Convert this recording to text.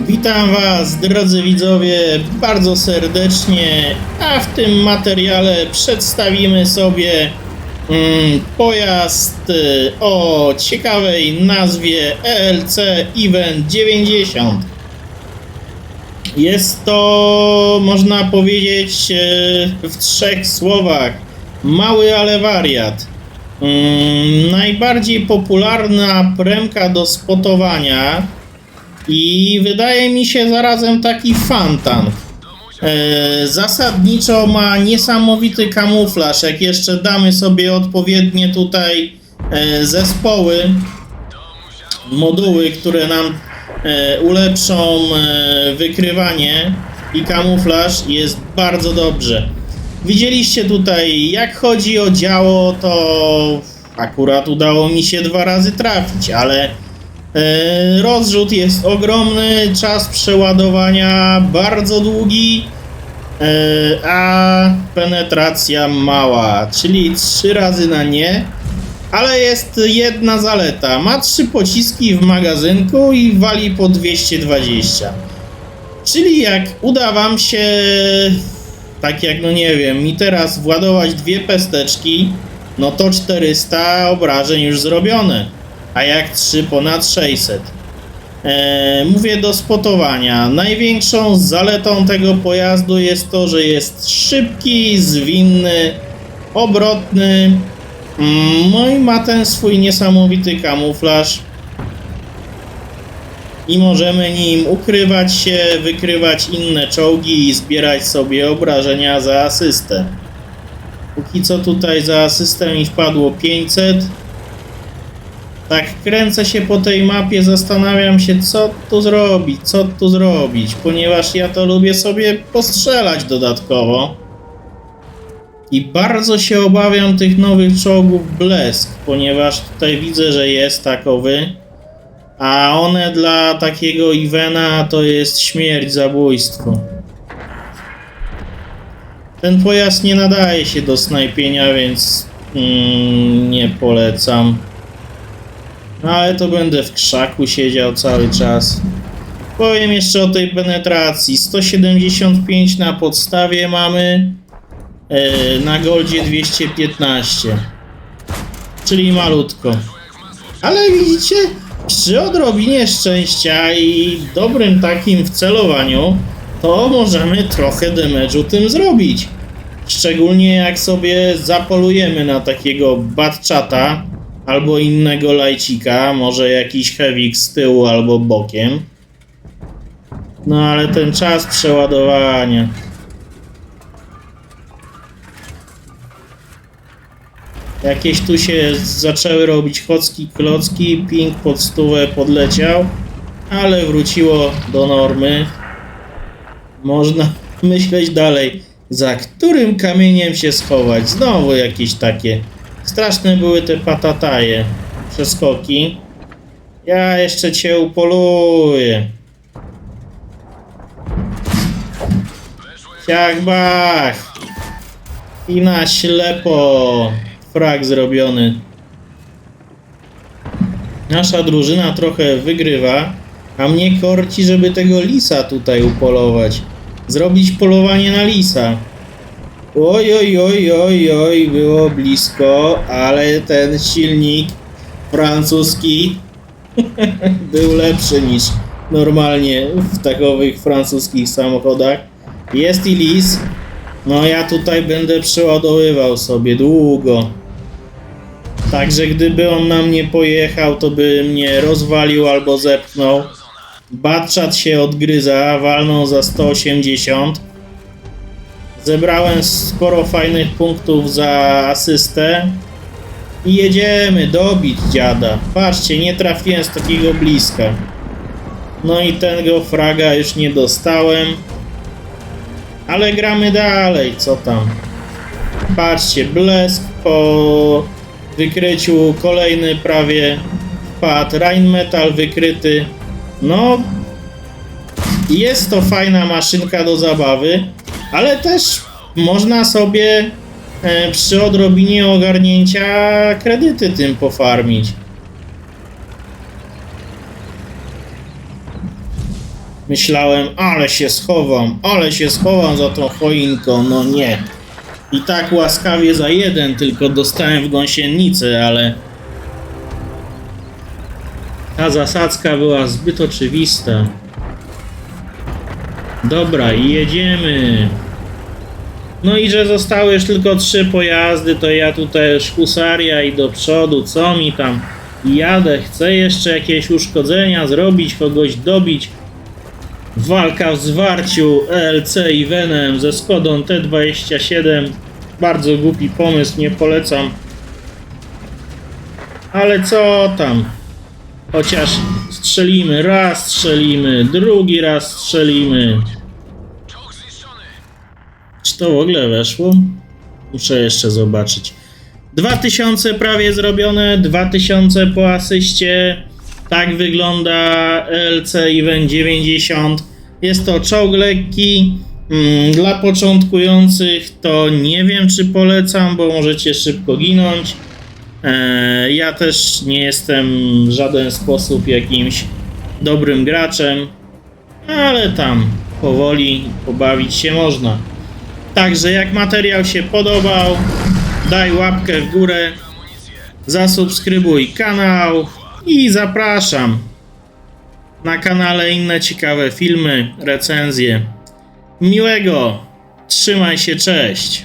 Witam Was, drodzy widzowie, bardzo serdecznie, a w tym materiale przedstawimy sobie mm, pojazd y, o ciekawej nazwie ELC Event 90. Jest to, można powiedzieć, e, w trzech słowach, mały, ale wariat. Mm, najbardziej popularna premka do spotowania i wydaje mi się zarazem taki fantan. E, zasadniczo ma niesamowity kamuflaż. Jak jeszcze damy sobie odpowiednie tutaj e, zespoły, moduły, które nam e, ulepszą wykrywanie i kamuflaż, jest bardzo dobrze. Widzieliście tutaj, jak chodzi o działo, to akurat udało mi się dwa razy trafić, ale Rozrzut jest ogromny, czas przeładowania bardzo długi, e, a penetracja mała, czyli trzy razy na nie. Ale jest jedna zaleta. Ma trzy pociski w magazynku i wali po 220. Czyli jak uda wam się, tak jak no nie wiem, mi teraz władować dwie pesteczki, no to 400 obrażeń już zrobione a jak 3 ponad 600. Eee, mówię do spotowania. Największą zaletą tego pojazdu jest to, że jest szybki, zwinny, obrotny. Mm, No i ma ten swój niesamowity kamuflaż. I możemy nim ukrywać się, wykrywać inne czołgi i zbierać sobie obrażenia za asystę. Póki co tutaj za asystę mi wpadło 500. Tak kręcę się po tej mapie, zastanawiam się, co tu zrobić, co tu zrobić, ponieważ ja to lubię sobie postrzelać dodatkowo. I bardzo się obawiam tych nowych czołgów Blesk, ponieważ tutaj widzę, że jest takowy, a one dla takiego Ivena to jest śmierć, zabójstwo. Ten pojazd nie nadaje się do snajpienia, więc mm, nie polecam. Ale to będę w krzaku siedział cały czas. Powiem jeszcze o tej penetracji. 175 na podstawie mamy. e, na goldzie 215. Czyli malutko. Ale widzicie, przy odrobinie szczęścia i dobrym takim wcelowaniu, to możemy trochę damage'u tym zrobić. Szczególnie jak sobie zapolujemy na takiego batchata, albo innego lajcika, może jakiś heavy z tyłu albo bokiem. No ale ten czas przeładowania. Jakieś tu się zaczęły robić chocki klocki, ping pod stówę podleciał, ale wróciło do normy. Można myśleć dalej, za którym kamieniem się schować. Znowu jakieś takie Straszne były te patataje, przeskoki. Ja jeszcze cię upoluję. Ciach bach. I na ślepo. Frag zrobiony. Nasza drużyna trochę wygrywa, a mnie korci, żeby tego lisa tutaj upolować. Zrobić polowanie na lisa. Oj, oj, oj, oj, oj, było blisko, ale ten silnik francuski był lepszy niż normalnie w takowych francuskich samochodach. Jest i lis. No ja tutaj będę przeładowywał sobie długo. Także gdyby on na mnie pojechał, to by mnie rozwalił albo zepchnął. Batchat się odgryza, walną za 180. Zebrałem sporo fajnych punktów za asystę. I jedziemy dobić dziada. Patrzcie, nie trafiłem z takiego bliska. No i tego fraga już nie dostałem. Ale gramy dalej, co tam. Patrzcie, blesk po wykryciu kolejny prawie wpadł. Rheinmetall wykryty. No, jest to fajna maszynka do zabawy, ale też można sobie e, przy odrobinie ogarnięcia kredyty tym pofarmić. Myślałem, ale się schowam, ale się schowam za tą choinką, no nie. I tak łaskawie za jeden, tylko dostałem w gąsienicę, ale ta zasadzka była zbyt oczywista. Dobra, jedziemy. No i że zostały już tylko trzy pojazdy, to ja tutaj już husaria i do przodu, co mi tam jadę, chcę jeszcze jakieś uszkodzenia zrobić, kogoś dobić. Walka w zwarciu ELC i Venem ze Skodą T27. Bardzo głupi pomysł, nie polecam. Ale co tam? Chociaż strzelimy, raz strzelimy, drugi raz strzelimy. Czy to w ogóle weszło? Muszę jeszcze zobaczyć. 2000 prawie zrobione, 2000 po asyście. Tak wygląda LC Event 90. Jest to czołg lekki. Mm, Dla początkujących to nie wiem, czy polecam, bo możecie szybko ginąć. E, Ja też nie jestem w żaden sposób jakimś dobrym graczem, ale tam powoli pobawić się można. Także jak materiał się podobał, daj łapkę w górę, zasubskrybuj kanał i zapraszam na kanale inne ciekawe filmy, recenzje. Miłego, trzymaj się, cześć.